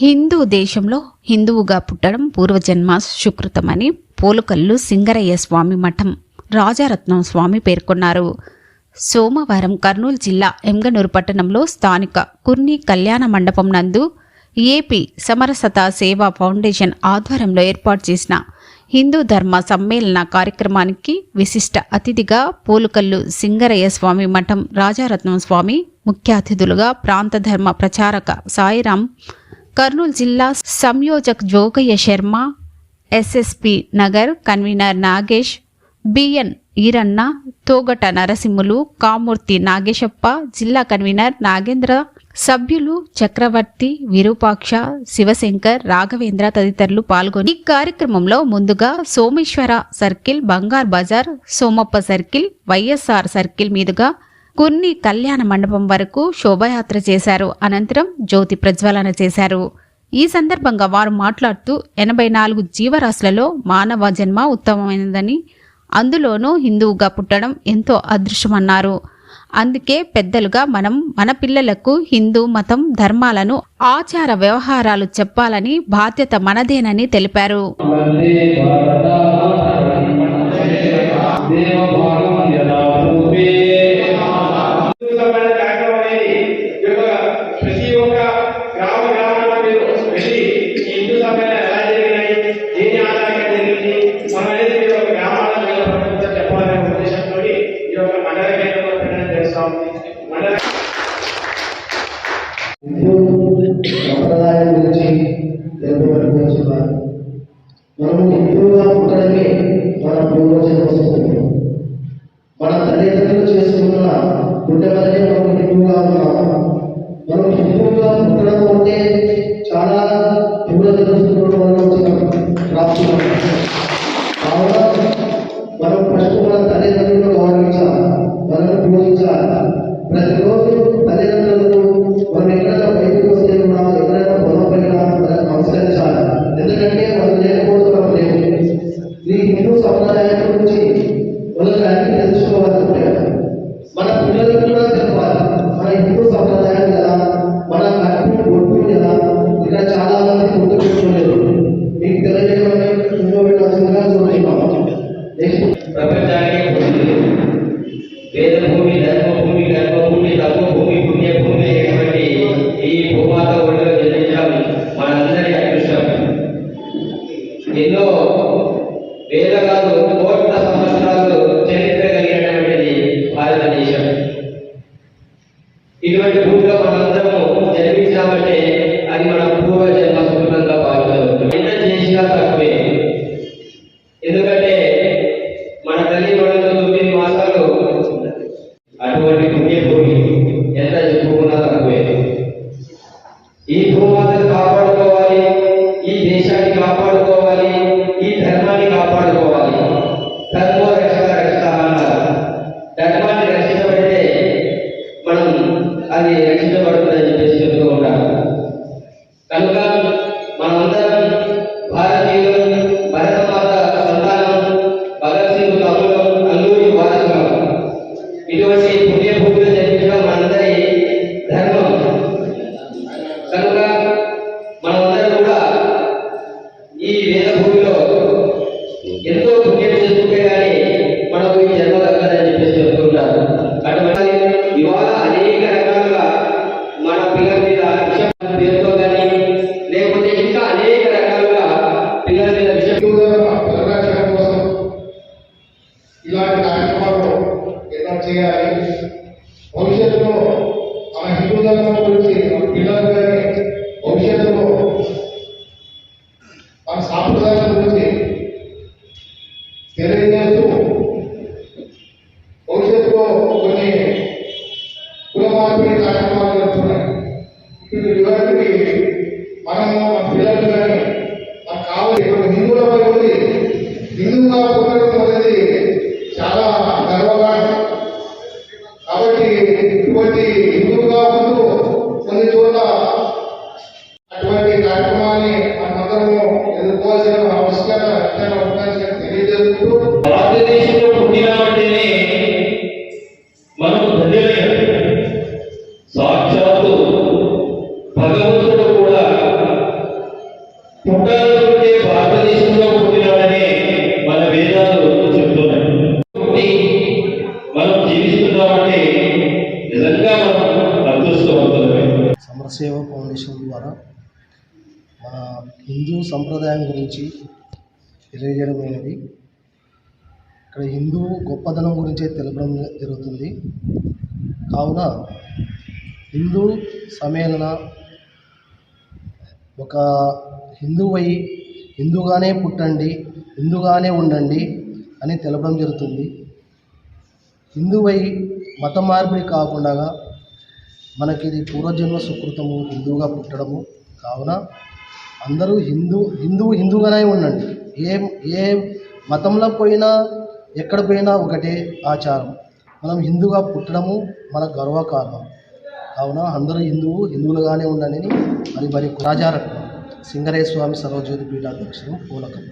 హిందూ దేశంలో హిందువుగా పుట్టడం పూర్వజన్మ సుకృతమని పోలుకల్లు సింగరయ్య స్వామి మఠం రాజారత్నం స్వామి పేర్కొన్నారు. సోమవారం కర్నూలు జిల్లా ఎంగనూరు పట్టణంలో స్థానిక కుర్ని కళ్యాణ మండపం నందు ఏపీ సమరసత సేవా ఫౌండేషన్ ఆధ్వర్యంలో ఏర్పాటు చేసిన హిందూ ధర్మ సమ్మేళన కార్యక్రమానికి విశిష్ట అతిథిగా పోలుకల్లు సింగరయ్య స్వామి మఠం రాజారత్నం స్వామి ముఖ్య అతిథులుగా ప్రాంత ధర్మ ప్రచారక సాయిరాం కర్నూలు జిల్లా సంయోజక్ Jogayya Sharma SSP Nagar convener Nagesh BN Eeranna Togata Narasimhulu Kamurthi Nageshappa జిల్లా కన్వీనర్ నాగేంద్ర సభ్యులు చక్రవర్తి విరూపాక్ష శివశంకర్ రాఘవేంద్ర తదితరులు పాల్గొని ఈ కార్యక్రమంలో ముందుగా Someshwara circle Bangar Bazar Somappa circle YSR circle మీదుగా కుర్ని కళ్యాణ మండపం వరకు శోభయాత్ర చేశారు. అనంతరం జ్యోతి ప్రజ్వలన చేశారు. ఈ సందర్భంగా వారు మాట్లాడుతూ ఎనభై నాలుగు జీవరాశులలో మానవ జన్మ ఉత్తమమైనదని అందులోనూ హిందువుగా పుట్టడం ఎంతో అదృష్టమన్నారు అందుకే పెద్దలుగా మనం మన పిల్లలకు హిందూ మతం ధర్మాలను ఆచార వ్యవహారాలు చెప్పాలని బాధ్యత మనదేనని తెలిపారు. వందే భారతామాతరం దేవభాగం యదా కార్యక్రమం అనేది ఈ యొక్క ప్రతి ఒక్క గ్రామ మీరు వెళ్ళి ఈ హిందూ సమ్మేళనం ఎలా జరిగినాయి దేని ఆధారంగా జరిగింది మనం అనేది మీరు ఒక చెప్పాలనే ఉద్దేశంతో ఈ యొక్క మండల కేంద్రంలో చేస్తాం మండల సంప్రదాయం గురించి మనం హిందువుగా పుట్టడమే మన పూర్వజన్మ సుకృతం పుట్టవలనే మనం హిందువుగా ఉన్నాం మనం హిందువుగా పుట్టడం అంటే చాలా పూర్వజన్మ వల్ల వచ్చిన కావున మనం ఫస్ట్ మన తల్లిదండ్రులను గౌరవించాలి మనల్ని పూజించాలి ప్రతిరోజు మనం ఎక్కడైనా బయటకు వస్తే కూడా ఎక్కడైనా పొలం పైన మనం నమస్కరించాలి ఎందుకంటే వాళ్ళు లేకపోతే మనం లేవు ఈ హిందూ సంప్రదాయం గురించి విధానంగా చూస్తున్నాం నెక్స్ట్ ప్రపంచానికి భూమి వేద భూమి ధర్మభూమి కర్మభూమి తత్వభూమి పుణ్యభూమి అయినటువంటి ఈ భూమాత ఒడిలో జన్మించడం మనందరి అదృష్టం ఎన్నో వేల కాదు కోట్ల సంవత్సరాలు చరిత్ర కలిగినటువంటిది భారతదేశం ఇటువంటి భూమిలో మనందరము జన్మించామంటే అది మన పూర్వ జన్మ సుకృతంగా భావించవచ్చు ఎంత చేసినా తక్కువే ఇలాంటి కార్యక్రమాలు ఎన్నో చేయాలి. భవిష్యత్తులో మన హిందూ ధర్మం గురించి పిల్లలు మన హిందూ సంప్రదాయం గురించి తెలియజేయడమైనది. ఇక్కడ హిందూ గొప్పదనం గురించి తెలపడం జరుగుతుంది. కావున హిందూ సమ్మేళన ఒక హిందువై హిందూగానే పుట్టండి హిందూగానే ఉండండి అని తెలపడం జరుగుతుంది. హిందువై మత మార్పిడి కాకుండా మనకి ఇది పూర్వజన్మ సుకృతము హిందువుగా పుట్టడము కావున అందరూ హిందూ హిందువు హిందువుగానే ఉండండి. ఏ ఏ మతంలో పోయినా ఎక్కడ పోయినా ఒకటే ఆచారం. మనం హిందూగా పుట్టడము మన గర్వకారణం. కావున అందరూ హిందువు హిందువులుగానే ఉండాలని మరి మరి రాజారత్నం. సింగరేశ్వర సర్వజ్యోతి పీఠాధ్యక్షుడు పూలకం.